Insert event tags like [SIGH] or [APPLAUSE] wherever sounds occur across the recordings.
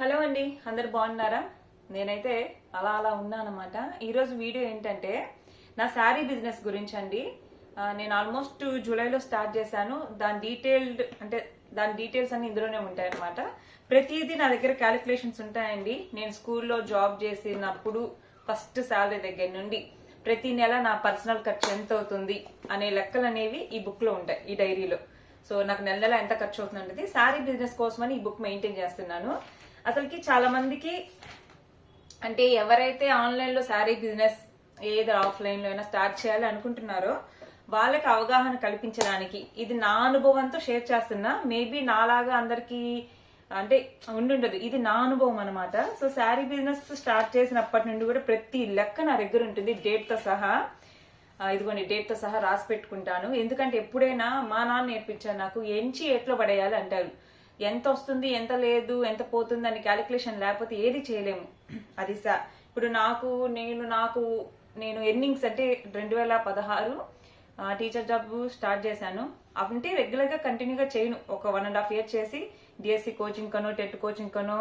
Hello అండి అందరు బాగున్నారా? నేనైతే అలా అలా ఉన్నానమాట ఈరోజు వీడియో ఏంటంటే నా శారీ బిజినెస్ గురించి అండి. నేను ఆల్మోస్ట్ జూలైలో స్టార్ట్ చేశాను. దాని డీటెయిల్డ్ అంటే దాని డీటెయిల్స్ అన్ని ఇందులోనే ఉంటాయన్నమాట. ప్రతిదీ నా దగ్గర క్యాలిక్యులేషన్స్ ఉంటాయండి. నేను స్కూల్లో జాబ్ చేసినప్పుడు ఫస్ట్ శాలరీ దగ్గర నుండి ప్రతి నెల నా పర్సనల్ ఖర్చు ఎంత అవుతుంది అనే లెక్కలు అనేవి ఈ బుక్లో ఉంటాయి ఈ డైరీలో సో నాకు నెల నెల ఎంత ఖర్చు అవుతుంది శారీ బిజినెస్ కోసమని ఈ బుక్ మెయింటైన్ చేస్తున్నాను. అసలుకి చాలా మందికి అంటే ఎవరైతే ఆన్లైన్లో శారీ బిజినెస్ ఏది ఆఫ్లైన్లో అయినా స్టార్ట్ చేయాలి అనుకుంటున్నారో వాళ్ళకి అవగాహన కల్పించడానికి ఇది నా అనుభవంతో షేర్ చేస్తున్నా. మేబీ నాలాగా అందరికి అంటే ఉండుండదు. ఇది నా అనుభవం అనమాట సో శారీ బిజినెస్ స్టార్ట్ చేసినప్పటి నుండి కూడా ప్రతి లెక్క నా దగ్గర ఉంటుంది. డేట్తో సహా ఇదిగోండి డేట్తో సహా రాసి పెట్టుకుంటాను. ఎందుకంటే ఎప్పుడైనా మా నాన్న నేర్పించారు నాకు ఎంచి ఎట్లా పడేయాలి అంటారు. ఎంత వస్తుంది ఎంత లేదు ఎంత పోతుంది అని క్యాలిక్యులేషన్ లేకపోతే ఏది చేయలేము. అది సార్ ఇప్పుడు నాకు నేను నాకు నేను ఎర్నింగ్స్ అంటే రెండు వేల పదహారు టీచర్ జాబ్ స్టార్ట్ చేశాను. అంటే రెగ్యులర్గా కంటిన్యూగా చేయను. ఒక వన్ అండ్ హాఫ్ ఇయర్ చేసి డిఎస్సి కోచింగ్ కనో టెట్ కోచింగ్ కనో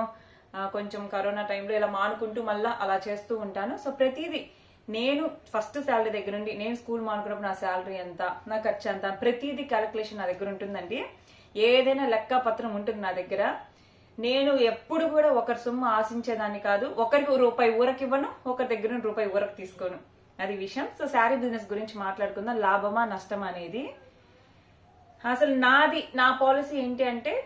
కొంచెం కరోనా టైంలో ఇలా మానుకుంటూ మళ్ళా అలా చేస్తూ ఉంటాను. సో ప్రతిదీ నేను ఫస్ట్ శాలరీ దగ్గర నుండి నేను స్కూల్ మానుకున్నప్పుడు నా శాలరీ ఎంత నా ఖర్చు ఎంత ప్రతిదీ క్యాలిక్యులేషన్ నా దగ్గర ఉంటుందండి. ఏదైనా లెక్క పత్రం ఉంటుంది నా దగ్గర. నేను ఎప్పుడు కూడా ఒకరి సొమ్ము ఆశించేదాన్ని కాదు. ఒకరికి రూపాయి ఊరకి ఇవ్వను ఒకరి దగ్గర నుండి రూపాయి ఊరకు తీసుకోను. అది విషయం. సో శారీ బిజినెస్ గురించి మాట్లాడుకుందాం. లాభమా నష్టమా అనేది. అసలు నాది నా పాలసీ ఏంటి అంటే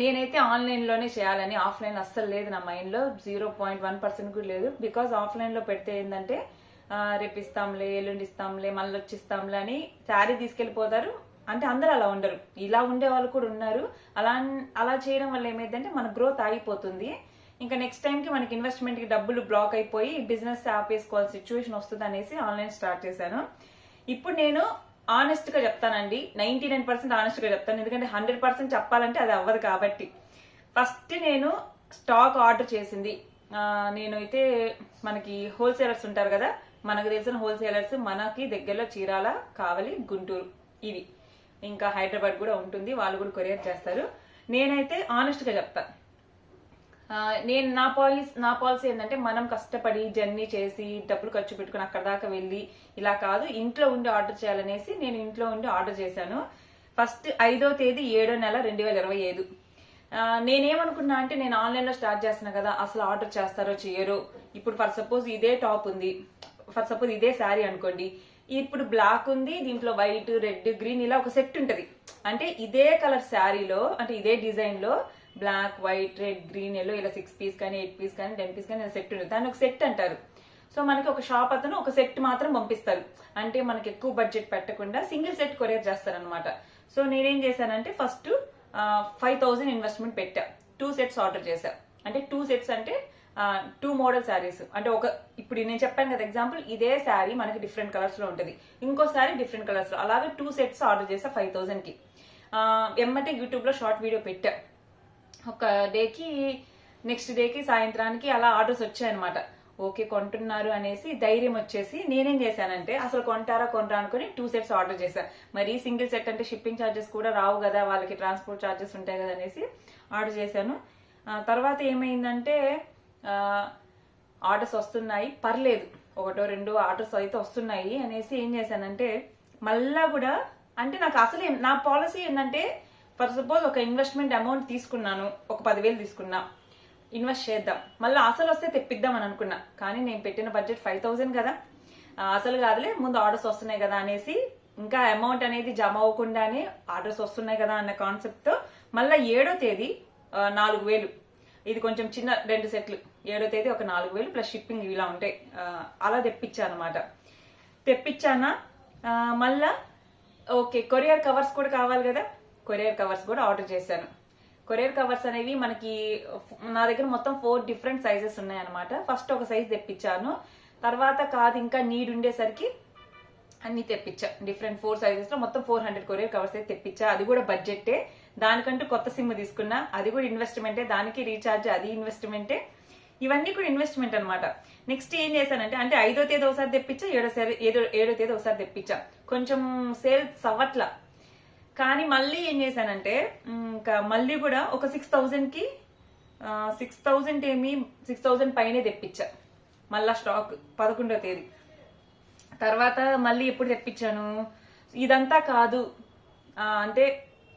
నేనైతే ఆన్లైన్లోనే చేయాలని ఆఫ్లైన్ అస్సలు లేదు నా మైండ్లో జీరో పాయింట్ వన్ పర్సెంట్ కూడా లేదు. బికాస్ ఆఫ్లైన్లో పెడితే ఏంటంటే రేపు ఇస్తాంలే ఎల్లుండి ఇస్తాంలే మళ్ళీ వచ్చిస్తాంలే అని శారీ తీసుకెళ్ళిపోతారు. అంటే అందరూ అలా ఉండరు. ఇలా ఉండే వాళ్ళు కూడా ఉన్నారు. అలా అలా చేయడం వల్ల ఏమైందంటే మన గ్రోత్ ఆగిపోతుంది. ఇంకా నెక్స్ట్ టైంకి మనకి ఇన్వెస్ట్మెంట్కి డబ్బులు బ్లాక్ అయిపోయి బిజినెస్ ఆపేసుకోవాల్సిన సిచ్యువేషన్ వస్తుంది అనేసి ఆన్లైన్ స్టార్ట్ చేశాను. ఇప్పుడు నేను ఆనెస్ట్గా చెప్తానండి. నైన్టీ నైన్ పర్సెంట్ ఆనెస్ట్గా చెప్తాను. ఎందుకంటే హండ్రెడ్ పర్సెంట్ చెప్పాలంటే అది అవ్వదు కాబట్టి. ఫస్ట్ నేను స్టాక్ ఆర్డర్ చేసింది. నేను అయితే మనకి హోల్సేలర్స్ ఉంటారు కదా మనకు తెలిసిన హోల్సేలర్స్ మనకి దగ్గరలో చీరాల కావలి గుంటూరు ఇవి. ఇంకా హైదరాబాద్ కూడా ఉంటుంది. వాళ్ళు కూడా కొరియర్ చేస్తారు. నేనైతే ఆనెస్ట్గా నేను నా పాలసీ నా పాలసీ ఏంటంటే మనం కష్టపడి జర్నీ చేసి డబ్బులు ఖర్చు పెట్టుకుని అక్కడ దాకా వెళ్ళి ఇలా కాదు ఇంట్లో ఉండి ఆర్డర్ చేయాలనేసి నేను ఇంట్లో ఉండి ఆర్డర్ చేశాను. ఫస్ట్ ఐదో తేదీ ఏడో నెల రెండు వేల ఇరవై ఐదు. నేనేమనుకున్నా అంటే నేను ఆన్లైన్లో స్టార్ట్ చేస్తున్నా కదా అసలు ఆర్డర్ చేస్తారో చేయరో ఇప్పుడు ఫర్ సపోజ్ ఇదే టాప్ ఉంది. ఫర్ సపోజ్ ఇదే శారీ అనుకోండి. ఇప్పుడు బ్లాక్ ఉంది దీంట్లో వైట్ రెడ్ గ్రీన్ ఇలా ఒక సెట్ ఉంటది. అంటే ఇదే కలర్ శారీలో అంటే ఇదే డిజైన్లో black white red green yellow ఇలా సిక్స్ పీస్ కానీ ఎయిట్ పీస్ కానీ టెన్ పీస్ కానీ సెట్ ఉంటుంది దాన్ని ఒక సెట్ అంటారు. సో మనకి ఒక షాప్ అతను ఒక సెట్ మాత్రం పంపిస్తారు. అంటే మనకి ఎక్కువ బడ్జెట్ పెట్టకుండా సింగిల్ సెట్ కొరియర్ చేస్తారు అనమాట సో నేనేం చేశానంటే ఫస్ట్ ఫైవ్ థౌసండ్ ఇన్వెస్ట్మెంట్ పెట్టా. టూ సెట్స్ ఆర్డర్ చేశా. అంటే టూ సెట్స్ అంటే టూ మోడల్ శారీస్ అంటే ఒక ఇప్పుడు నేను చెప్పాను కదా ఎగ్జాంపుల్ ఇదే శారీ మనకి డిఫరెంట్ కలర్స్లో ఉంటుంది. ఇంకో శారీ డిఫరెంట్ కలర్స్లో. అలాగే టూ సెట్స్ ఆర్డర్ చేసా ఫైవ్ థౌసండ్కి. ఎమ్మటే యూట్యూబ్లో షార్ట్ వీడియో పెట్టా. ఒక డేకి నెక్స్ట్ డేకి సాయంత్రానికి అలా ఆర్డర్స్ వచ్చాయన్నమాట. ఓకే కొంటున్నారు అనేసి ధైర్యం వచ్చేసి నేనేం చేశానంటే అసలు కొంటారా కొంటారా అనుకుని టూ సెట్స్ ఆర్డర్ చేశాను మరి సింగిల్ సెట్ అంటే షిప్పింగ్ ఛార్జెస్ కూడా రావు కదా వాళ్ళకి ట్రాన్స్పోర్ట్ ఛార్జెస్ ఉంటాయి కదా అనేసి ఆర్డర్ చేశాను. తర్వాత ఏమైందంటే ఆర్డర్స్ వస్తున్నాయి. పర్లేదు ఒకటో రెండు ఆర్డర్స్ అయితే వస్తున్నాయి అనేసి ఏం చేశానంటే మళ్ళా కూడా అంటే నాకు అసలు నా పాలసీ ఏంటంటే ఫర్ సపోజ్ ఒక ఇన్వెస్ట్మెంట్ అమౌంట్ తీసుకున్నాను ఒక పదివేలు తీసుకున్నా ఇన్వెస్ట్ చేద్దాం. మళ్ళీ అసలు వస్తే తెప్పిద్దాం అని అనుకున్నా. కానీ నేను పెట్టిన బడ్జెట్ ఫైవ్ థౌసండ్ కదా. అసలు కాదులే ముందు ఆర్డర్స్ వస్తున్నాయి కదా అనేసి ఇంకా అమౌంట్ అనేది జమ అవ్వకుండానే ఆర్డర్స్ వస్తున్నాయి కదా అన్న కాన్సెప్ట్తో మళ్ళీ ఏడో తేదీ నాలుగు వేలు. ఇది కొంచెం చిన్న రెండు సెట్లు. ఏడో తేదీ ఒక నాలుగు వేలు ప్లస్ షిప్పింగ్ ఇలా ఉంటాయి అలా తెప్పించా అనమాట తెప్పించానా? మళ్ళా ఓకే కొరియర్ కవర్స్ కూడా కావాలి కదా. కొరియర్ కవర్స్ కూడా ఆర్డర్ చేశాను. కొరియర్ కవర్స్ అనేవి మనకి నా దగ్గర మొత్తం ఫోర్ డిఫరెంట్ సైజెస్ ఉన్నాయన్నమాట. ఫస్ట్ ఒక సైజ్ తెప్పించాను. తర్వాత కాదు ఇంకా నీడ్ ఉండేసరికి అన్ని తెప్పించా. డిఫరెంట్ ఫోర్ సైజెస్లో మొత్తం ఫోర్ హండ్రెడ్ కొరియర్ కవర్స్ అయితే తెప్పించా. అది కూడా బడ్జెట్టే. దానికంటూ కొత్త సిమ్ తీసుకున్నా. అది కూడా ఇన్వెస్ట్మెంటే. దానికి రీఛార్జ్ అది ఇన్వెస్ట్మెంటే. ఇవన్నీ కూడా ఇన్వెస్ట్మెంట్ అనమాట నెక్స్ట్ ఏం చేశానంటే అంటే ఐదో తేదీ ఒకసారి తెప్పించా ఏడో సారి ఏదో ఏడో తేదీ ఒకసారి తెప్పించా. కొంచెం సేల్స్ అవ్వట్ల కానీ మళ్ళీ ఏం చేశానంటే ఇంకా మళ్ళీ కూడా ఒక సిక్స్ థౌజండ్కి సిక్స్ థౌజండ్ ఏమి సిక్స్ థౌజండ్ పైనే తెప్పించా. మళ్ళా స్టాక్ పదకొండో తేదీ. తర్వాత మళ్ళీ ఎప్పుడు తెప్పించాను? ఇదంతా కాదు. అంటే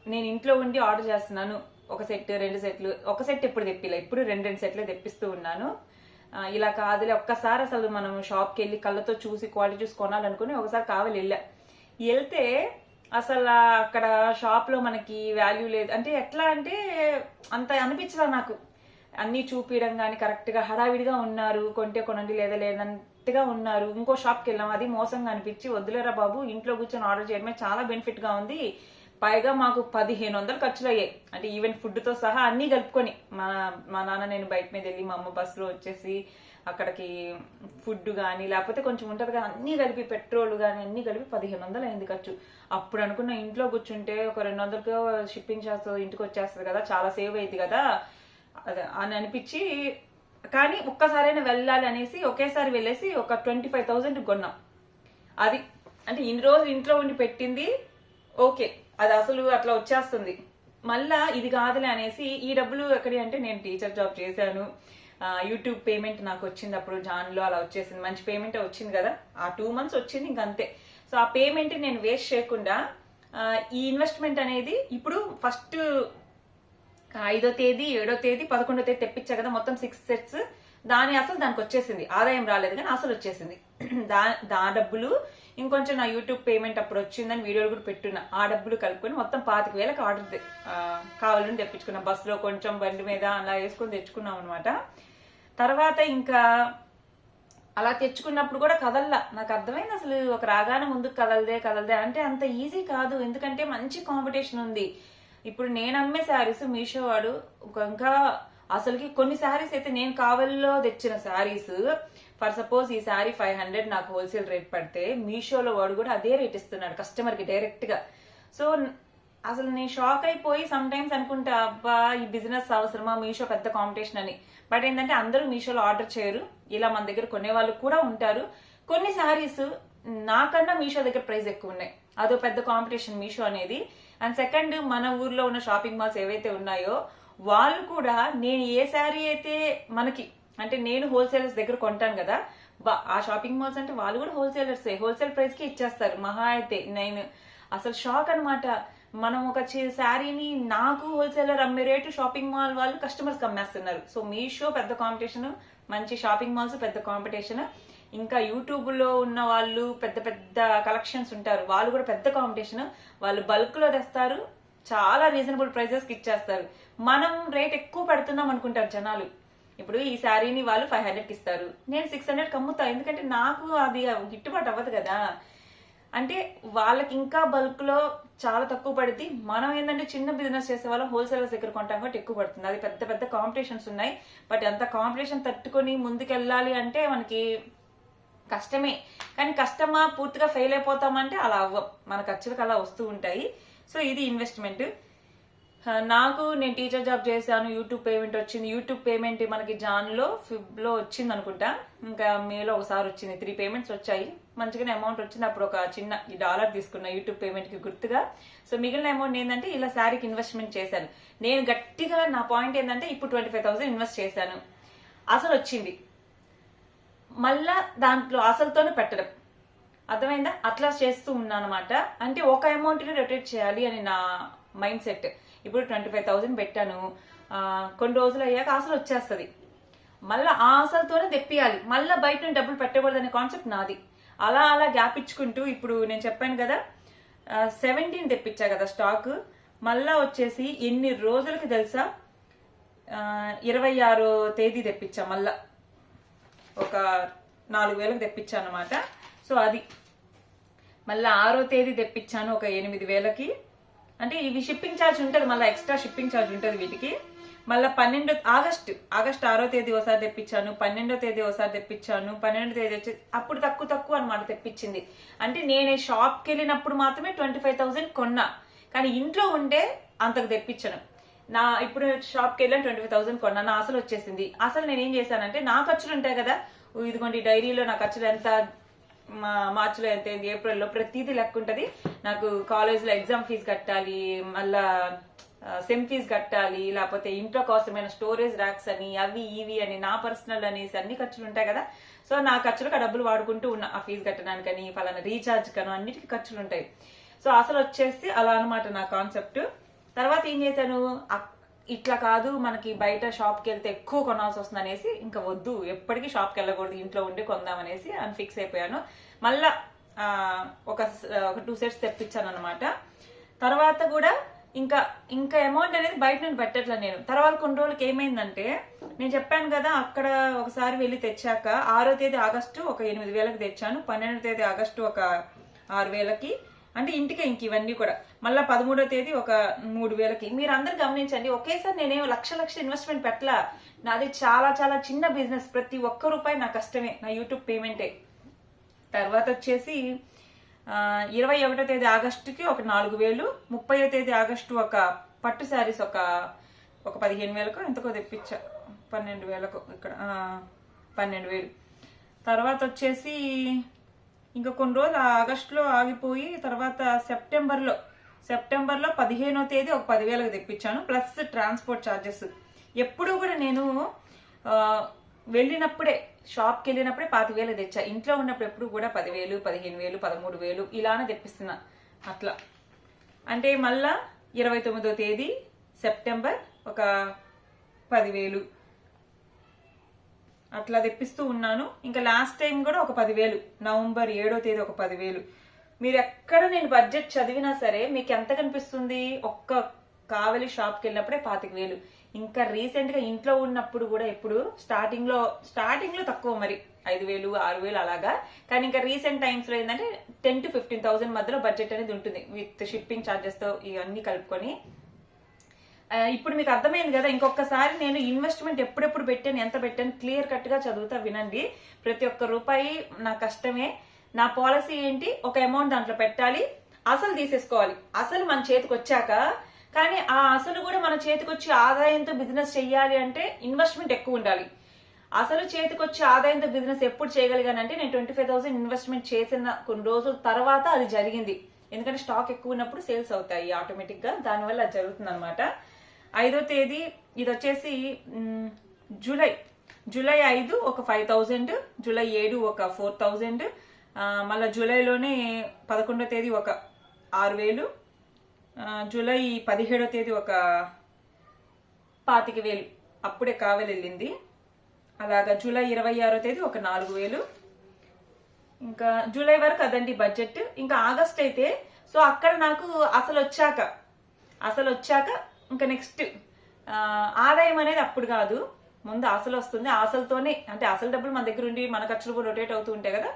నేను ఇంట్లో ఉండి ఆర్డర్ చేస్తున్నాను. ఒక సెట్ రెండు సెట్లు ఒక సెట్ ఎప్పుడు తెప్పిలా? ఇప్పుడు రెండు రెండు సెట్లు తెప్పిస్తూ ఉన్నాను. ఇలా కాదులే. ఒక్కసారి అసలు మనం షాప్కి వెళ్ళి కళ్ళతో చూసి క్వాలిటీ చూసి కొనాలనుకుని ఒకసారి కావాలి వెళ్ళా వెళ్తే అసలు అక్కడ షాప్లో మనకి వాల్యూ లేదు. అంటే ఎట్లా అంటే అంత అనిపించలా నాకు. అన్నీ చూపించడం కానీ కరెక్ట్గా హడావిడిగా ఉన్నారు. కొంటే కొనండి లేదా లేదంతగా ఉన్నారు. ఇంకో షాప్కి వెళ్ళాం. అది మోసంగా అనిపించి వద్దులేరా బాబు ఇంట్లో కూర్చొని ఆర్డర్ చేయడమే చాలా బెనిఫిట్గా ఉంది. పైగా మాకు పదిహేను వందలు ఖర్చులు అయ్యాయి అంటే ఈవెన్ ఫుడ్తో సహా అన్నీ కలుపుకొని. మా మా నాన్న నేను బయట మీద వెళ్ళి మా అమ్మ బస్సులో వచ్చేసి అక్కడికి ఫుడ్ కానీ లేకపోతే కొంచెం ఉంటుంది కదా అన్నీ కలిపి పెట్రోల్ కానీ అన్నీ కలిపి పదిహేను వందలు అయింది ఖర్చు. అప్పుడు అనుకున్న ఇంట్లో కూర్చుంటే ఒక రెండు వందలకి షిప్పింగ్ చేస్తుంది ఇంటికి వచ్చేస్తుంది కదా చాలా సేవ్ అయింది కదా. అని అనిపించి కానీ ఒక్కసారైనా వెళ్ళాలి అనేసి ఒకేసారి వెళ్ళేసి ఒక ట్వంటీ ఫైవ్ థౌసండ్ కొన్నాం. అది అంటే ఇన్ని రోజు ఇంట్లో ఉండి పెట్టింది ఓకే అది అసలు అట్లా వచ్చేస్తుంది. మళ్ళా ఇది కాదులే అనేసి ఈ డబ్బులు ఎక్కడి అంటే నేను టీచర్ జాబ్ చేశాను. యూట్యూబ్ పేమెంట్ నాకు వచ్చింది. అప్పుడు జాన్లో అలా వచ్చేసింది. మంచి పేమెంట్ వచ్చింది కదా? ఆ టూ మంత్స్ వచ్చింది ఇంక అంతే. సో ఆ పేమెంట్ నేను వేస్ట్ చేయకుండా ఈ ఇన్వెస్ట్మెంట్ అనేది ఇప్పుడు ఫస్ట్ ఐదో తేదీ ఏడో తేదీ పదకొండో తేదీ తెప్పించా కదా? మొత్తం సిక్స్ సెట్స్ దాని అసలు దానికి వచ్చేసింది. ఆదాయం రాలేదు కానీ అసలు వచ్చేసింది. [CLEARS THROAT] దా దా డబ్బులు. ఇంకొంచెం నా యూట్యూబ్ పేమెంట్ అప్పుడు వచ్చిందని వీడియోలు కూడా పెట్టున్నా. ఆ డబ్బులు కలుపుకొని మొత్తం పాతిక వేలకు ఆర్డర్ కావాలని తెప్పించుకున్నా. బస్సులో కొంచెం బండి మీద అలా వేసుకొని తెచ్చుకున్నాం అనమాట తర్వాత ఇంకా అలా తెచ్చుకున్నప్పుడు కూడా కదల్లా. నాకు అర్థమైంది అసలు ఒక రాగానే ముందుకు కదలదే కదలదే అంటే అంత ఈజీ కాదు. ఎందుకంటే మంచి కాంపిటీషన్ ఉంది. ఇప్పుడు నేను అమ్మే శారీస్ మీషో వాడు ఒక- ఇంకా అసలుకి కొన్ని శారీస్ అయితే నేను కావల్లో తెచ్చిన శారీస్ ఫర్ సపోజ్ ఈ శారీ ఫైవ్ హండ్రెడ్ నాకు హోల్సేల్ రేట్ పడితే మీషోలో వాడు కూడా అదే రేట్ ఇస్తున్నాడు కస్టమర్కి డైరెక్ట్గా. డైరెక్ట్గా సో అసలు నేను షాక్ అయిపోయి సమ్ టైమ్స్ అనుకుంటా అబ్బా ఈ బిజినెస్ అవసరమా మీషో పెద్ద కాంపిటీషన్ అని. బట్ ఏంటంటే అందరూ మీషోలో ఆర్డర్ చేయరు. ఇలా మన దగ్గర కొనే వాళ్ళు కూడా ఉంటారు. కొన్ని శారీస్ నాకన్నా మీషో దగ్గర ప్రైస్ ఎక్కువ ఉన్నాయి. అదో పెద్ద కాంపిటీషన్ మీషో అనేది. అండ్ సెకండ్ మన ఊర్లో ఉన్న షాపింగ్ మాల్స్ ఏవైతే ఉన్నాయో వాళ్ళు కూడా నేను ఏ శారీ అయితే మనకి అంటే నేను హోల్సేలర్స్ దగ్గర కొంటాను కదా బా- ఆ షాపింగ్ మాల్స్ అంటే వాళ్ళు కూడా హోల్సేలర్స్ హోల్సేల్ ప్రైస్కి ఇచ్చేస్తారు. మహా అయితే నేను. అసలు షాక్ అనమాట మనం ఒక చి- శారీని నాకు హోల్సేలర్ అమ్మే రేటు షాపింగ్ మాల్ వాళ్ళు కస్టమర్స్ అమ్మేస్తున్నారు. సో మీషో పెద్ద కాంపిటీషన్ మంచి షాపింగ్ మాల్స్ పెద్ద కాంపిటీషన్ ఇంకా యూట్యూబ్లో ఉన్న వాళ్ళు పెద్ద పెద్ద కలెక్షన్స్ ఉంటారు. వాళ్ళు కూడా పెద్ద కాంపిటీషన్ వాళ్ళు బల్క్లో తెస్తారు. చాలా రీజనబుల్ ప్రైజెస్కి ఇచ్చేస్తారు. మనం రేట్ ఎక్కువ పెడుతున్నాం అనుకుంటారు జనాలు. ఇప్పుడు ఈ శారీని వాళ్ళు ఫైవ్ హండ్రెడ్కి ఇస్తారు. నేను సిక్స్ హండ్రెడ్కి అమ్ముతా. ఎందుకంటే నాకు అది గిట్టుబాటు అవ్వదు కదా. అంటే వాళ్ళకి ఇంకా బల్క్లో చాలా తక్కువ పడుద్ది. మనం ఏంటంటే చిన్న బిజినెస్ చేసే వాళ్ళం హోల్సేలర్స్ దగ్గర కొంటాం కాబట్టి ఎక్కువ పడుతుంది. అది పెద్ద పెద్ద కాంపిటీషన్స్ ఉన్నాయి. బట్ అంత కాంపిటీషన్ తట్టుకొని ముందుకెళ్ళాలి అంటే మనకి కష్టమే. కానీ కష్టమా పూర్తిగా ఫెయిల్ అయిపోతామంటే అలా అవ్వం. మన ఖర్చులకు అలా వస్తూ ఉంటాయి. సో ఇది ఇన్వెస్ట్మెంట్ నాకు నేను టీచర్ జాబ్ చేశాను యూట్యూబ్ పేమెంట్ వచ్చింది. యూట్యూబ్ పేమెంట్ మనకి జాన్లో ఫిబ్లో వచ్చింది అనుకుంటా. ఇంకా మేలో ఒకసారి వచ్చింది. త్రీ పేమెంట్స్ వచ్చాయి. మంచిగానే అమౌంట్ వచ్చింది. అప్పుడు ఒక చిన్న ఈ డాలర్ తీసుకున్నా యూట్యూబ్ పేమెంట్కి గుర్తుగా. సో మిగిలిన అమౌంట్ ఏంటంటే ఇలా శారీకి ఇన్వెస్ట్మెంట్ చేశాను. నేను గట్టిగా నా పాయింట్ ఏంటంటే ఇప్పుడు ట్వంటీ ఫైవ్ థౌసండ్ ఇన్వెస్ట్ చేశాను. అసలు వచ్చింది. మళ్ళా దాంట్లో అసలుతోనే పెట్టడం. అర్థమైందా? అట్లా చేస్తూ ఉన్నాను అనమాట అంటే ఒక అమౌంట్ రొటేట్ చేయాలి అని నా మైండ్ సెట్ ఇప్పుడు ట్వంటీ ఫైవ్ థౌసండ్ పెట్టాను కొన్ని రోజులు అయ్యాక ఆశలు వచ్చేస్తుంది. మళ్ళీ ఆ ఆశలతోనే తెప్పియాలి. మళ్ళీ బయట నుండి డబ్బులు పెట్టకూడదు అనే కాన్సెప్ట్ నాది. అలా అలా గ్యాప్ ఇచ్చుకుంటూ ఇప్పుడు నేను చెప్పాను కదా సెవెంటీన్ తెప్పించా కదా స్టాక్ మళ్ళా వచ్చేసి ఎన్ని రోజులకి తెలుసా ఇరవై ఆరో తేదీ తెప్పించా మళ్ళా. ఒక నాలుగు వేలకు తెప్పించాను అనమాట సో అది. మళ్ళీ ఆరో తేదీ తెప్పించాను ఒక ఎనిమిది వేలకి. అంటే ఇవి షిప్పింగ్ ఛార్జ్ ఉంటుంది మళ్ళీ ఎక్స్ట్రా షిప్పింగ్ ఛార్జ్ ఉంటుంది వీటికి. మళ్ళీ పన్నెండు ఆగస్ట్ ఆగస్ట్ ఆరో తేదీ ఒకసారి తెప్పించాను పన్నెండో తేదీ ఒకసారి తెప్పించాను పన్నెండో తేదీ వచ్చి అప్పుడు తక్కువ తక్కువ అనమాట తెప్పించింది. అంటే నేను షాప్కి వెళ్ళినప్పుడు మాత్రమే ట్వంటీ ఫైవ్ థౌసండ్ కొన్నా. కానీ ఇంట్లో ఉండే అంతకు తెప్పించను. నా ఇప్పుడు షాప్కి వెళ్ళాను ట్వంటీ ఫైవ్ థౌసండ్ కొన్నా నా అసలు వచ్చేసింది. అసలు నేను ఏం చేశానంటే నా ఖర్చులు ఉంటాయి కదా. ఓ ఇదిగోండి డైరీలో నా ఖర్చులు ఎంత మా మార్చిలో ఎంత అయింది? ఏప్రిల్లో ప్రతిదీ లెక్క ఉంటుంది. నాకు కాలేజ్లో ఎగ్జామ్ ఫీజు కట్టాలి మళ్ళా సెమ్ ఫీజ్ కట్టాలి లేకపోతే ఇంట్లో కోసమైన స్టోరేజ్ ర్యాక్స్ అని అవి ఇవి అని నా పర్సనల్ అనేసి అన్ని ఖర్చులు ఉంటాయి కదా. సో నా ఖర్చులకు ఆ డబ్బులు వాడుకుంటూ ఉన్నా ఆ ఫీజు కట్టడానికని ఫలానా రీఛార్జ్ కను అన్నిటికీ ఖర్చులు ఉంటాయి. సో అసలు వచ్చేసి అలా అనమాట నా కాన్సెప్ట్. తర్వాత ఏం చేశాను? ఇట్లా కాదు మనకి బయట షాప్కి వెళ్తే ఎక్కువ కొనాల్సి వస్తుంది అనేసి ఇంకా వద్దు ఎప్పటికీ షాప్కి వెళ్ళకూడదు ఇంట్లో ఉండి కొందామనేసి అని ఫిక్స్ అయిపోయాను. మళ్ళా ఒక ఒక టూ సెట్స్ తెప్పించాను అనమాట తర్వాత కూడా ఇంకా ఇంకా అమౌంట్ అనేది బయట నుండి పెట్టట్లే నేను. తర్వాత కొన్ని రోజులకి ఏమైందంటే నేను చెప్పాను కదా అక్కడ ఒకసారి వెళ్ళి తెచ్చాక ఆరో తేదీ ఆగస్టు ఒక ఎనిమిది వేలకు తెచ్చాను పన్నెండో తేదీ ఆగస్టు ఒక ఆరు వేలకి. అంటే ఇంటికే ఇంక ఇవన్నీ కూడా. మళ్ళీ పదమూడో తేదీ ఒక మూడు వేలకి. మీరు అందరు గమనించండి ఒకేసారి నేనేం లక్ష లక్ష ఇన్వెస్ట్మెంట్ పెట్టలా? నాది చాలా చాలా చిన్న బిజినెస్ ప్రతి ఒక్క రూపాయి నా కష్టమే నా యూట్యూబ్ పేమెంటే తర్వాత వచ్చేసి ఇరవై ఒకటో తేదీ ఆగస్టుకి ఒక నాలుగు వేలు ముప్పై తేదీ ఆగస్టు ఒక పట్టు శారీస్ ఒక ఒక పదిహేను వేలకు ఎంతకో తెప్పించా. పన్నెండు వేలకు ఇక్కడ పన్నెండు వేలు. తర్వాత వచ్చేసి ఇంకా కొన్ని రోజులు ఆగస్టులో ఆగిపోయి తర్వాత సెప్టెంబర్లో సెప్టెంబర్లో పదిహేనో తేదీ ఒక పదివేలకు తెప్పించాను ప్లస్ ట్రాన్స్పోర్ట్ ఛార్జెస్ ఎప్పుడూ కూడా నేను వెళ్ళినప్పుడే షాప్కి వెళ్ళినప్పుడే పాతివేలు తెచ్చా. ఇంట్లో ఉన్నప్పుడు ఎప్పుడు కూడా పదివేలు పదిహేను వేలు పదమూడు వేలు ఇలానే తెప్పిస్తున్నా. అట్లా. అంటే మళ్ళా ఇరవై తొమ్మిదో తేదీ సెప్టెంబర్ ఒక పదివేలు. అట్లా తెప్పిస్తూ ఉన్నాను. ఇంకా లాస్ట్ టైం కూడా ఒక పదివేలు. నవంబర్ ఏడో తేదీ ఒక పదివేలు. మీరు ఎక్కడ నేను బడ్జెట్ చదివినా సరే మీకు ఎంత కనిపిస్తుంది? ఒక్క కావలి షాప్కి వెళ్ళినప్పుడే పాతిక వేలు. ఇంకా రీసెంట్గా ఇంట్లో ఉన్నప్పుడు కూడా ఎప్పుడు స్టార్టింగ్లో స్టార్టింగ్లో తక్కువ మరి. ఐదు వేలు ఆరు వేలు అలాగా. కానీ ఇంకా రీసెంట్ టైమ్స్లో ఏంటంటే టెన్ టు ఫిఫ్టీన్ థౌసండ్ మధ్యలో బడ్జెట్ అనేది ఉంటుంది. విత్ షిప్పింగ్ చార్జెస్తో ఇవన్నీ కలుపుకొని. ఇప్పుడు మీకు అర్థమైంది కదా ఇంకొకసారి నేను ఇన్వెస్ట్మెంట్ ఎప్పుడెప్పుడు పెట్టాను ఎంత పెట్టాను క్లియర్ కట్గా చదువుతా వినండి. ప్రతి ఒక్క రూపాయి నా కష్టమే. నా పాలసీ ఏంటి? ఒక అమౌంట్ దాంట్లో పెట్టాలి అసలు తీసేసుకోవాలి. అసలు మన చేతికి వచ్చాక కానీ ఆ అసలు కూడా మన చేతికి వచ్చి ఆదాయంతో బిజినెస్ చెయ్యాలి అంటే ఇన్వెస్ట్మెంట్ ఎక్కువ ఉండాలి. అసలు చేతికి వచ్చి ఆదాయంతో బిజినెస్ ఎప్పుడు చేయగలిగానంటే నేను ట్వంటీ ఫైవ్ థౌసండ్ ఇన్వెస్ట్మెంట్ చేసిన కొన్ని రోజుల తర్వాత అది జరిగింది. ఎందుకంటే స్టాక్ ఎక్కువ ఉన్నప్పుడు సేల్స్ అవుతాయి ఆటోమేటిక్గా దానివల్ల అది జరుగుతుంది అనమాట ఐదో తేదీ ఇది వచ్చేసి జూలై. జూలై ఐదు ఒక ఫైవ్ థౌజండ్ జూలై ఏడు ఒక ఫోర్ థౌజండ్ మళ్ళీ జూలైలోనే పదకొండో తేదీ ఒక ఆరు వేలు జూలై పదిహేడో తేదీ ఒక పాతిక వేలు. అప్పుడే కావలి వెళ్ళింది. అలాగా జూలై ఇరవై ఆరో తేదీ ఒక నాలుగు వేలు. ఇంకా జూలై వరకు అదండి బడ్జెట్. ఇంకా ఆగస్ట్ అయితే సో అక్కడ నాకు అసలు వచ్చాక అసలు వచ్చాక ఇంకా నెక్స్ట్ ఆదాయం అనేది అప్పుడు కాదు. ముందు ఆశలు వస్తుంది. ఆశలతోనే అంటే అసలు డబ్బులు మన దగ్గర ఉండి మన ఖర్చులు కూడా రొటేట్ అవుతూ ఉంటాయి కదా.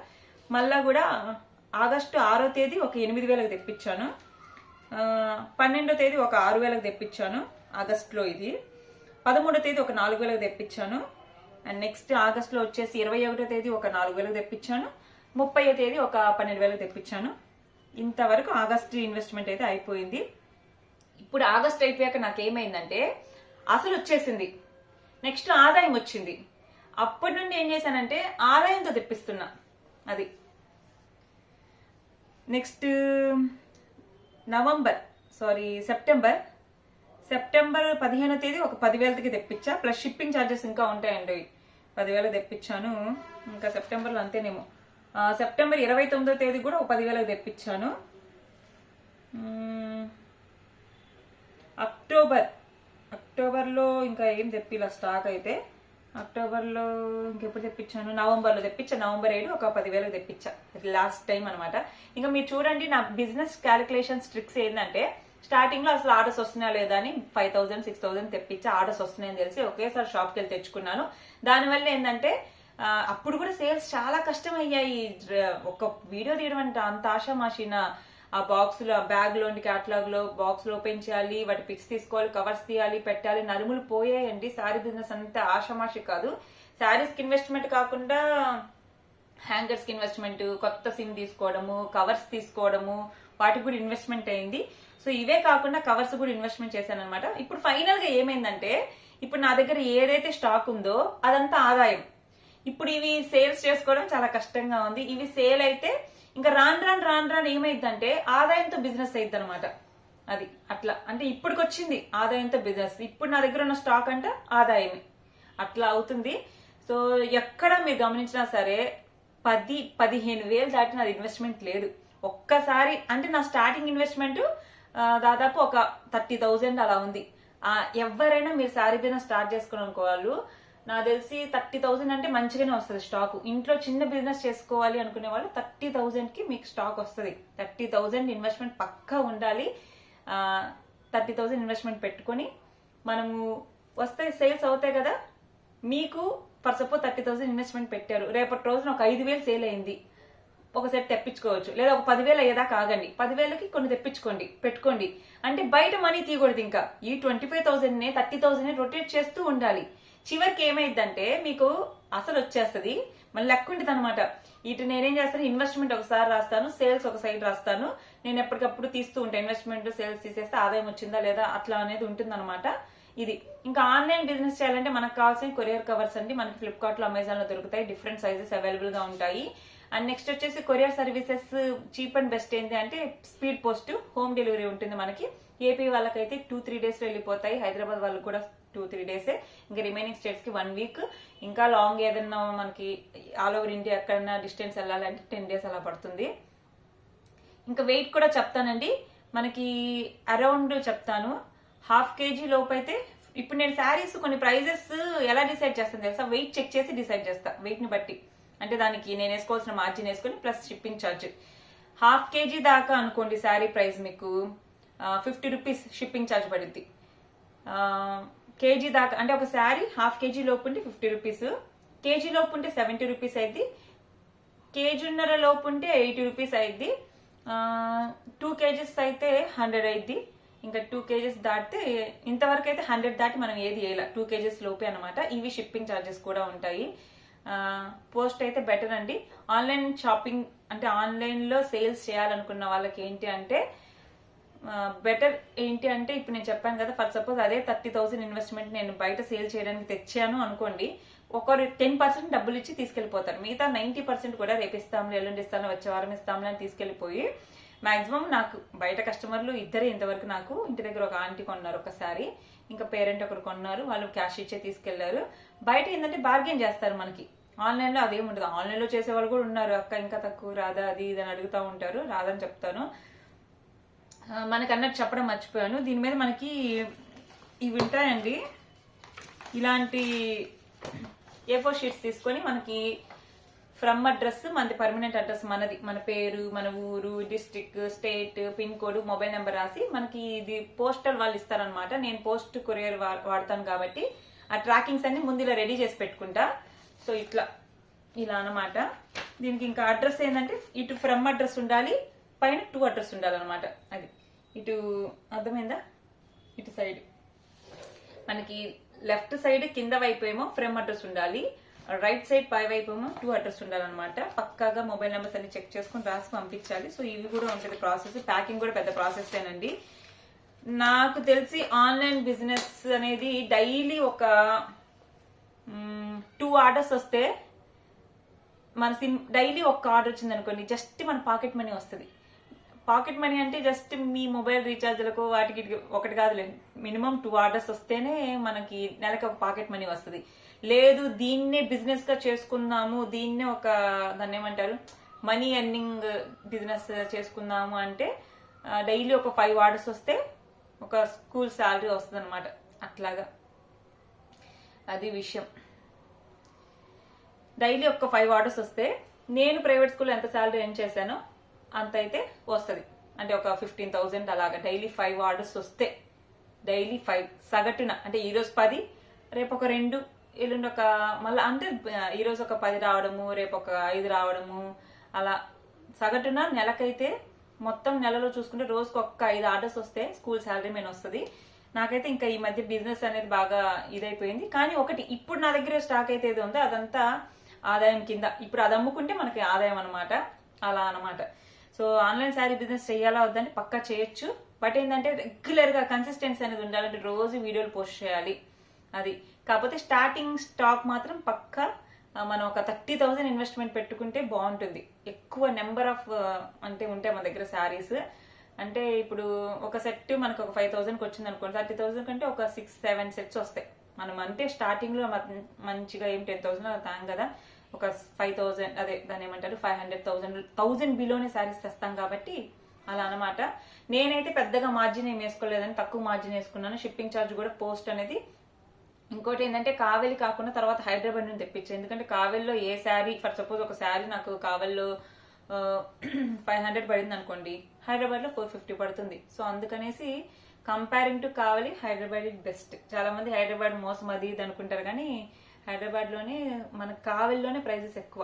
మళ్ళా కూడా ఆగస్టు ఆరో తేదీ ఒక ఎనిమిది వేలకు తెప్పించాను. పన్నెండో తేదీ ఒక ఆరు వేలకు తెప్పించాను. ఆగస్టులో ఇది. పదమూడో తేదీ ఒక నాలుగు వేలకు తెప్పించాను. అండ్ నెక్స్ట్ ఆగస్టులో వచ్చేసి ఇరవై ఒకటో తేదీ ఒక నాలుగు వేలకు తెప్పించాను. ముప్పై తేదీ ఒక పన్నెండు వేలకు తెప్పించాను. ఇంతవరకు ఆగస్టు ఇన్వెస్ట్మెంట్ అయితే అయిపోయింది. ఇప్పుడు ఆగస్ట్ అయిపోయాక నాకు ఏమైందంటే అసలు వచ్చేసింది. నెక్స్ట్ ఆదాయం వచ్చింది. అప్పటి నుండి ఏం చేశానంటే ఆదాయంతో తెప్పిస్తున్నా. అది. Next November sorry September. September పదిహేనో తేదీ ఒక పదివేలకి తెప్పించా. ప్లస్ షిప్పింగ్ ఛార్జెస్ ఇంకా ఉంటాయండి. పదివేలకు తెప్పించాను. ఇంకా సెప్టెంబర్లో అంతేనేమో. సెప్టెంబర్ ఇరవై తొమ్మిదో తేదీ కూడా ఒక పదివేలకు తెప్పించాను. అక్టోబర్. అక్టోబర్లో ఇంకా ఏం తెప్పిలా స్టాక్ అయితే? అక్టోబర్లో ఇంకెప్పుడు తెప్పించాను? నవంబర్లో తెప్పించా. నవంబర్ ఏడు ఒక పదివేలకు తెప్పించా. లాస్ట్ టైం అనమాట ఇంకా మీరు చూడండి నా బిజినెస్ క్యాలిక్యులేషన్స్ ట్రిక్స్ ఏంటంటే స్టార్టింగ్లో అసలు ఆర్డర్స్ వస్తున్నాయా లేదా అని ఫైవ్ థౌసండ్ సిక్స్ థౌసండ్ తెప్పించి. ఆర్డర్స్ వస్తున్నాయని తెలిసి ఒకేసారి షాప్కి వెళ్ళి తెచ్చుకున్నాను. దానివల్ల ఏంటంటే అప్పుడు కూడా సేల్స్ చాలా కష్టం అయ్యాయి ఒక వీడియో తీయడం అంటే అంత ఆషామాషిన? ఆ బాక్స్లో బ్యాగ్లోని క్యాటలాగ్లో బాక్స్లో ఓపెన్ చేయాలి వాటి పిక్స్ తీసుకోవాలి కవర్స్ తీయాలి పెట్టాలి నరుములు పోయాయండి. శారీ బిజినెస్ అంతా ఆషామాషి కాదు. శారీస్కి ఇన్వెస్ట్మెంట్ కాకుండా హ్యాంగర్స్కి ఇన్వెస్ట్మెంట్ కొత్త సిమ్ తీసుకోవడము కవర్స్ తీసుకోవడము వాటికి కూడా ఇన్వెస్ట్మెంట్ అయింది. సో ఇవే కాకుండా కవర్స్ కూడా ఇన్వెస్ట్మెంట్ చేశాను అనమాట ఇప్పుడు ఫైనల్గా ఏమైందంటే ఇప్పుడు నా దగ్గర ఏదైతే స్టాక్ ఉందో అదంతా ఆదాయం. ఇప్పుడు ఇవి సేల్స్ చేసుకోవడం చాలా కష్టంగా ఉంది. ఇవి సేల్ అయితే ఇంకా రాను రాను రాను రాను ఏమైందంటే ఆదాయంతో బిజినెస్ అయింది అనమాట అది అట్లా. అంటే ఇప్పటికి వచ్చింది ఆదాయంతో బిజినెస్ ఇప్పుడు నా దగ్గర ఉన్న స్టాక్ అంటే ఆదాయమే. అట్లా అవుతుంది. సో ఎక్కడ మీరు గమనించినా సరే పది పదిహేను వేలు దాటి నాది ఇన్వెస్ట్మెంట్ లేదు. ఒక్కసారి అంటే నా స్టార్టింగ్ ఇన్వెస్ట్మెంట్ దాదాపు ఒక థర్టీ థౌజండ్ అలా ఉంది. ఎవరైనా మీరు శారీ బిజినెస్ స్టార్ట్ చేసుకుని అనుకోవాలి నాకు తెలిసి థర్టీ థౌజండ్ అంటే మంచిగానే వస్తుంది స్టాక్ ఇంట్లో చిన్న బిజినెస్ చేసుకోవాలి అనుకునే వాళ్ళు థర్టీ థౌసండ్కి మీకు స్టాక్ వస్తుంది. థర్టీ థౌసండ్ ఇన్వెస్ట్మెంట్ పక్కా ఉండాలి. థర్టీ థౌసండ్ ఇన్వెస్ట్మెంట్ పెట్టుకొని మనము వస్తే సేల్స్ అవుతాయి కదా? మీకు for suppose thirty thousand investment పెట్టారు. రేపటి రోజున ఒక ఐదు వేలు సేల్ అయింది. ఒక సెట్ తెప్పించుకోవచ్చు. లేదా ఒక పదివేలు అయ్యేదాకా ఆగండి. పదివేలకి కొన్ని తెప్పించుకోండి. పెట్టుకోండి. అంటే బయట మనీ తీయకూడదు ఇంకా. ఈ ట్వంటీ ఫైవ్ థౌసండ్ నే థర్టీ థౌసండ్ రొటేట్ చేస్తూ ఉండాలి. చివరికి ఏమైందంటే మీకు అసలు వచ్చేస్తుంది. మళ్ళీ లెక్క ఉంటుంది అనమాట ఇటు నేనేం చేస్తాను ఇన్వెస్ట్మెంట్ ఒకసారి రాస్తాను సేల్స్ ఒక సైడ్ రాస్తాను. నేను ఎప్పటికప్పుడు తీస్తూ ఉంటాను ఇన్వెస్ట్మెంట్ సేల్స్ తీసేస్తే ఆదాయం వచ్చిందా లేదా అట్లా అనేది ఉంటుంది ఇది. ఇంకా ఆన్లైన్ బిజినెస్ చేయాలంటే మనకు కావాల్సిన కొరియర్ కవర్స్ అండి. మనకి ఫ్లిప్కార్ట్లో అమెజాన్లో దొరుకుతాయి. డిఫరెంట్ సైజెస్ అవైలబుల్గా ఉంటాయి. అండ్ నెక్స్ట్ వచ్చేసి courier services cheap and best ఏంటి అంటే స్పీడ్ పోస్ట్ హోమ్ డెలివరీ ఉంటుంది మనకి. ఏపీ వాళ్ళకైతే టూ త్రీ డేస్ వెళ్ళిపోతాయి. హైదరాబాద్ వాళ్ళకి కూడా టూ త్రీ డేస్. ఇంకా రిమైనింగ్ స్టేట్స్కి వన్ వీక్. ఇంకా లాంగ్ ఏదన్నా మనకి ఆల్ ఓవర్ ఇండియా ఎక్కడన్నా డిస్టెన్స్ వెళ్ళాలంటే టెన్ డేస్ అలా పడుతుంది. ఇంకా వెయిట్ కూడా చెప్తానండి. మనకి అరౌండ్ చెప్తాను. హాఫ్ కేజీ లోపు అయితే ఇప్పుడు నేను శారీస్ కొన్ని ప్రైజెస్ ఎలా డిసైడ్ చేస్తాను తెలుసా? వెయిట్ చెక్ చేసి డిసైడ్ చేస్తా వెయిట్ని బట్టి. అంటే దానికి నేను వేసుకోవాల్సిన మార్జిన్ వేసుకొని plus shipping charge half KG దాకా అనుకోండి శారీ ప్రైస్ మీకు ఫిఫ్టీ రూపీస్ షిప్పింగ్ ఛార్జ్ పడుద్ది. కేజీ దాకా అంటే ఒక శారీ హాఫ్ కేజీ లోపు ఉంటే ఫిఫ్టీ రూపీస్ కేజీ లోపు ఉంటే సెవెంటీ రూపీస్ అయింది కేజీన్నర లోపు ఉంటే ఎయిటీ రూపీస్ అయింది టూ కేజెస్ అయితే హండ్రెడ్ అయింది. ఇంకా టూ కేజెస్ దాటితే ఇంతవరకు అయితే హండ్రెడ్ దాటి మనం ఏది వేయాలి టూ కేజెస్ లోపే అనమాట ఇవి షిప్పింగ్ ఛార్జెస్ కూడా ఉంటాయి. పోస్ట్ అయితే బెటర్ అండి. ఆన్లైన్ షాపింగ్ అంటే ఆన్లైన్లో సేల్స్ చేయాలనుకున్న వాళ్ళకి ఏంటి అంటే బెటర్ ఏంటి అంటే ఇప్పుడు నేను చెప్పాను కదా ఫర్ సపోజ్ అదే థర్టీ థౌసండ్ ఇన్వెస్ట్మెంట్ నేను బయట సేల్ చేయడానికి తెచ్చాను అనుకోండి ఒకరు టెన్ పర్సెంట్ డబ్బులు ఇచ్చి తీసుకెళ్ళిపోతారు మిగతా నైన్టీ పర్సెంట్ కూడా రేపు ఇస్తాంలే ఎల్లుండి ఇస్తాను వచ్చే వారం ఇస్తాంలే అని తీసుకెళ్ళిపోయి మాక్సిమం నాకు బయట కస్టమర్లు ఇద్దరే ఇంతవరకు నాకు ఇంటి దగ్గర ఒక ఆంటీ కొన్నారు ఒకసారి ఇంకా పేరెంట్ ఒకరు కొన్నారు వాళ్ళు క్యాష్ ఇచ్చే తీసుకెళ్ళారు బయట ఏంటంటే బార్గెన్ చేస్తారు మనకి. ఆన్లైన్లో అదేం ఉండదు. ఆన్లైన్లో చేసే వాళ్ళు కూడా ఉన్నారు. అక్క ఇంకా తక్కువ రాదా అది ఇది అని అడుగుతూ ఉంటారు. రాదని చెప్తాను. మనకు అన్నట్టు చెప్పడం మర్చిపోయాను. దీని మీద మనకి ఇవి ఉంటాయండి. ఇలాంటి ఏ ఫోర్ షీట్స్ తీసుకొని మనకి ఫ్రమ్ అడ్రస్ మనది పర్మనెంట్ అడ్రస్ మనది. మన పేరు మన ఊరు district state pin code mobile number రాసి మనకి ఇది పోస్టల్ వాళ్ళు ఇస్తారనమాట నేను పోస్ట్ కొరియర్ వాడతాను కాబట్టి ఆ ట్రాకింగ్స్ అన్ని ముందు ఇలా రెడీ చేసి పెట్టుకుంటా. సో ఇట్లా ఇలా అన్నమాట. దీనికి ఇంకా అడ్రస్ ఏంటంటే ఇటు ఫ్రమ్ అడ్రస్ ఉండాలి పైన టూ అడ్రస్ ఉండాలన్నమాట. అది. ఇటు అర్థమైందా? ఇటు సైడ్ మనకి లెఫ్ట్ సైడ్ కింద వైపు ఏమో ఫ్రేమ్ అడ్రస్ ఉండాలి. రైట్ సైడ్ పై వైపు ఏమో టూ అడ్రస్ ఉండాలన్నమాట. పక్కాగా మొబైల్ నెంబర్స్ అన్ని చెక్ చేసుకుని రాసి పంపించాలి. సో ఇవి కూడా ఉంటుంది ప్రాసెస్ ప్యాకింగ్ కూడా పెద్ద ప్రాసెస్ ఏనండి. నాకు తెలిసి ఆన్లైన్ బిజినెస్ అనేది డైలీ ఒక టూ ఆర్డర్స్ వస్తే మన సిమ్ డైలీ ఒక్క ఆర్డర్ వచ్చింది అనుకోండి జస్ట్ మన పాకెట్ మనీ వస్తుంది. పాకెట్ మనీ అంటే జస్ట్ మీ మొబైల్ రీఛార్జ్లకు వాటికి ఒకటి కాదులే. మినిమం టూ ఆర్డర్స్ వస్తేనే మనకి నెలకి ఒక పాకెట్ మనీ వస్తుంది. లేదు దీన్నే బిజినెస్గా చేసుకుందాము దీన్నే ఒక దాన్ని ఏమంటారు? మనీ ఎర్నింగ్ బిజినెస్ చేసుకుందాము అంటే డైలీ ఒక ఫైవ్ ఆర్డర్స్ వస్తే ఒక స్కూల్ శాలరీ వస్తుంది అనమాట అట్లాగా. అది విషయం. డైలీ ఒక ఫైవ్ ఆర్డర్స్ వస్తే నేను ప్రైవేట్ స్కూల్ ఎంత శాలరీ ఎర్న్ చేశానో అంత అయితే వస్తుంది. అంటే ఒక ఫిఫ్టీన్ థౌసండ్ అలాగా డైలీ ఫైవ్ ఆర్డర్స్ వస్తే డైలీ ఫైవ్ సగటున అంటే ఈరోజు పది రేపు ఒక రెండు ఎల్లుండి ఒక మళ్ళీ అంటే ఈరోజు ఒక పది రావడము రేపు ఒక ఐదు రావడము అలా సగటున నెలకైతే మొత్తం నెలలో చూసుకుంటే రోజుకు ఒక్క ఐదు ఆర్డర్స్ వస్తే స్కూల్ శాలరీ మీద వస్తుంది. నాకైతే ఇంకా ఈ మధ్య బిజినెస్ అనేది బాగా ఇదైపోయింది. కానీ ఒకటి ఇప్పుడు నా దగ్గర స్టాక్ అయితే ఏది ఉందో అదంతా ఆదాయం కింద. ఇప్పుడు అది అమ్ముకుంటే మనకి ఆదాయం అనమాట అలా అనమాట సో ఆన్లైన్ శారీ బిజినెస్ చేయాలా వద్దని పక్కా చేయొచ్చు. బట్ ఏంటంటే రెగ్యులర్గా కన్సిస్టెన్సీ అనేది ఉండాలంటే రోజు వీడియోలు పోస్ట్ చేయాలి. అది. కాకపోతే స్టార్టింగ్ స్టాక్ మాత్రం పక్కా మనం ఒక థర్టీ థౌసండ్ ఇన్వెస్ట్మెంట్ పెట్టుకుంటే బాగుంటుంది. ఎక్కువ నెంబర్ ఆఫ్ అంటే ఉంటాయి మన దగ్గర శారీస్. అంటే ఇప్పుడు ఒక సెట్ మనకు ఒక ఫైవ్ థౌసండ్కి వచ్చింది అనుకోండి థర్టీ థౌసండ్ కంటే ఒక సిక్స్ సెవెన్ సెట్స్ వస్తాయి. మనం అంటే స్టార్టింగ్లో మంచిగా ఏం టెన్ థౌసండ్ అలా తాం కదా. ఒక ఫైవ్ థౌజండ్ అదే దాన్ని ఏమంటారు ఫైవ్ హండ్రెడ్ థౌసండ్ థౌజండ్ బిలోనే శారీస్ తెస్తాం కాబట్టి అలా అనమాట నేనైతే పెద్దగా మార్జిన్ ఏం వేసుకోలేదని తక్కువ మార్జిన్ వేసుకున్నాను. షిప్పింగ్ ఛార్జ్ కూడా పోస్ట్ అనేది. ఇంకోటి ఏంటంటే కావేలి కాకుండా తర్వాత హైదరాబాద్ నుంచి తెప్పించాను ఎందుకంటే కావెల్లో ఏ శారీ ఫర్ సపోజ్ ఒక శారీ నాకు కావెల్లో ఫైవ్ హండ్రెడ్ పడింది అనుకోండి హైదరాబాద్లో ఫోర్ ఫిఫ్టీ పడుతుంది. సో అందుకనేసి comparing to Kavali Hyderabad it best చాలా మంది హైదరాబాద్ మోసం అది ఇది అనుకుంటారు కానీ హైదరాబాద్లోనే మన కావలిలోనే ప్రైజెస్ ఎక్కువ.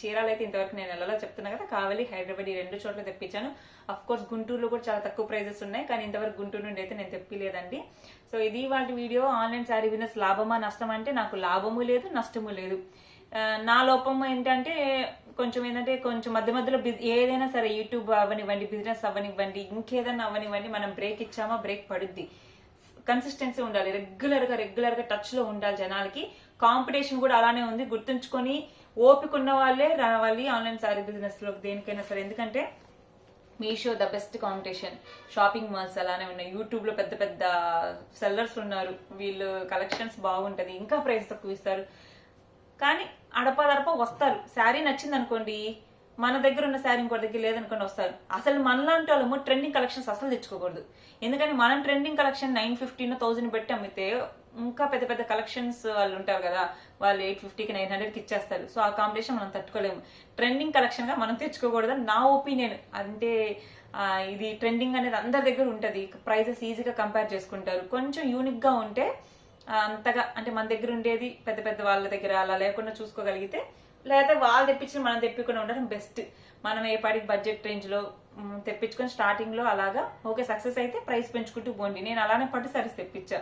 చీరాలు అయితే ఇంతవరకు నేను ఎలా చెప్తున్నా కదా కావలి హైదరాబాద్ ఈ రెండు చోట్ల తెప్పించాను. అఫ్ కోర్స్ గుంటూరులో కూడా చాలా తక్కువ ప్రైజెస్ ఉన్నాయి కానీ ఇంతవరకు గుంటూరు నుండి అయితే నేను తెప్పిలేదండి. సో ఇది వాటి వీడియో. ఆన్లైన్ శారీ బిజినెస్ లాభమా నష్టమా అంటే నాకు లాభము లేదు నష్టము లేదు. నా లోపం ఏంటంటే కొంచెం ఏంటంటే కొంచెం మధ్య మధ్యలో ఏదైనా సరే యూట్యూబ్ అవ్వనివ్వండి బిజినెస్ అవ్వనివ్వండి ఇంకేదైనా అవ్వనివ్వండి మనం బ్రేక్ ఇచ్చామా బ్రేక్ పడుద్ది. కన్సిస్టెన్సీ ఉండాలి రెగ్యులర్గా రెగ్యులర్గా టచ్లో ఉండాలి జనాలకి. కాంపిటీషన్ కూడా అలానే ఉంది. గుర్తుంచుకొని ఓపిక ఉన్న వాళ్ళే రావాలి ఆన్లైన్ సారీ బిజినెస్లో దేనికైనా సరే. ఎందుకంటే Meesho the best competition. Shopping malls అలానే ఉన్నాయి. యూట్యూబ్లో పెద్ద పెద్ద సెల్లర్స్ ఉన్నారు. వీళ్ళు కలెక్షన్స్ బాగుంటది. ఇంకా ప్రైస్ తక్కువ ఇస్తారు. కానీ అడపాదడప వస్తారు. శారీ నచ్చింది అనుకోండి మన దగ్గర ఉన్న శారీ ఇంకో దగ్గర లేదనుకుని వస్తారు అసలు మనలాంటి వాళ్ళము ట్రెండింగ్ కలెక్షన్స్ అసలు తెచ్చుకోకూడదు. ఎందుకంటే మనం trending collection nine fifteen thousand పెట్టి అమ్మితే ఇంకా పెద్ద పెద్ద కలెక్షన్స్ వాళ్ళు ఉంటారు కదా వాళ్ళు ఎయిట్ ఫిఫ్టీకి నైన్ హండ్రెడ్కి ఇచ్చేస్తారు. సో ఆ కాంపిటీషన్ మనం తట్టుకోలేము. ట్రెండింగ్ కలెక్షన్గా మనం తెచ్చుకోకూడదు నా ఒపీనియన్ అంటే ఇది ట్రెండింగ్ అనేది అందరి దగ్గర ఉంటుంది. ప్రైజెస్ ఈజీగా కంపేర్ చేసుకుంటారు. కొంచెం యూనిక్గా ఉంటే అంతగా అంటే మన దగ్గర ఉండేది పెద్ద పెద్ద వాళ్ళ దగ్గర అలా లేకుండా చూసుకోగలిగితే లేకపోతే వాళ్ళు తెప్పించి మనం తెప్పించుకుని ఉండడం బెస్ట్ మనం ఏ పాటికి బడ్జెట్ రేంజ్లో తెప్పించుకొని స్టార్టింగ్లో అలాగా ఓకే సక్సెస్ అయితే ప్రైస్ పెంచుకుంటూ పోండి. నేను అలానే పట్టు సారీస్ తెప్పించా.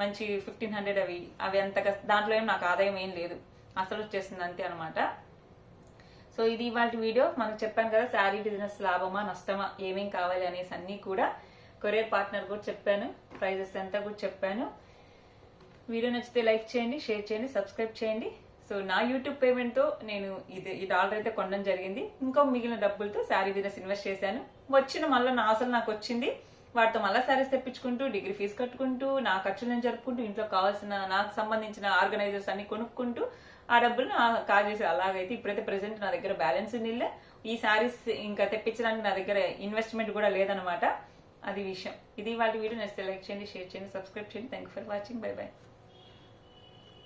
మంచి ఫిఫ్టీన్ హండ్రెడ్ అవి అవి అంతగా దాంట్లో ఏం నాకు ఆదాయం ఏం లేదు. అసలు వచ్చేసింది అంతే అనమాట సో ఇది ఇవాళ వీడియో మనకు చెప్పాను కదా శారీ బిజినెస్ లాభమా నష్టమా ఏమేం కావాలి అనేసి అన్ని కూడా కొరియర్ పార్ట్నర్ కూడా చెప్పాను. ప్రైజెస్ ఎంత కూడా చెప్పాను. వీడియో నచ్చితే లైక్ చేయండి షేర్ చేయండి సబ్స్క్రైబ్ చేయండి. సో నా యూట్యూబ్ పేమెంట్తో నేను ఇది ఇది ఆర్డర్ అయితే కొనడం జరిగింది. ఇంకో మిగిలిన డబ్బులతో శారీ బిజినెస్ ఇన్వెస్ట్ చేశాను. వచ్చిన మళ్ళీ నా అసలు నాకు వచ్చింది. వాటితో మళ్ళీ శారీస్ తెప్పించుకుంటూ డిగ్రీ ఫీజు కట్టుకుంటూ నా ఖర్చులు నేను జరుపుకుంటూ ఇంట్లో కావాల్సిన నాకు సంబంధించిన ఆర్గనైజర్స్ అన్ని కొనుక్కుంటూ ఆ డబ్బులు కాజేసి అలాగైతే ఇప్పుడైతే ప్రెసెంట్ నా దగ్గర బ్యాలెన్స్ నిల్లే ఈ శారీస్ ఇంకా తెప్పించడానికి నా దగ్గర ఇన్వెస్ట్మెంట్ కూడా లేదనమాట అది విషయం. ఇది వాటి వీడియో. నచ్చితే లైక్ చేయండి షేర్ చేయండి సబ్స్క్రైబ్ చేయండి. Thank for watching bye bye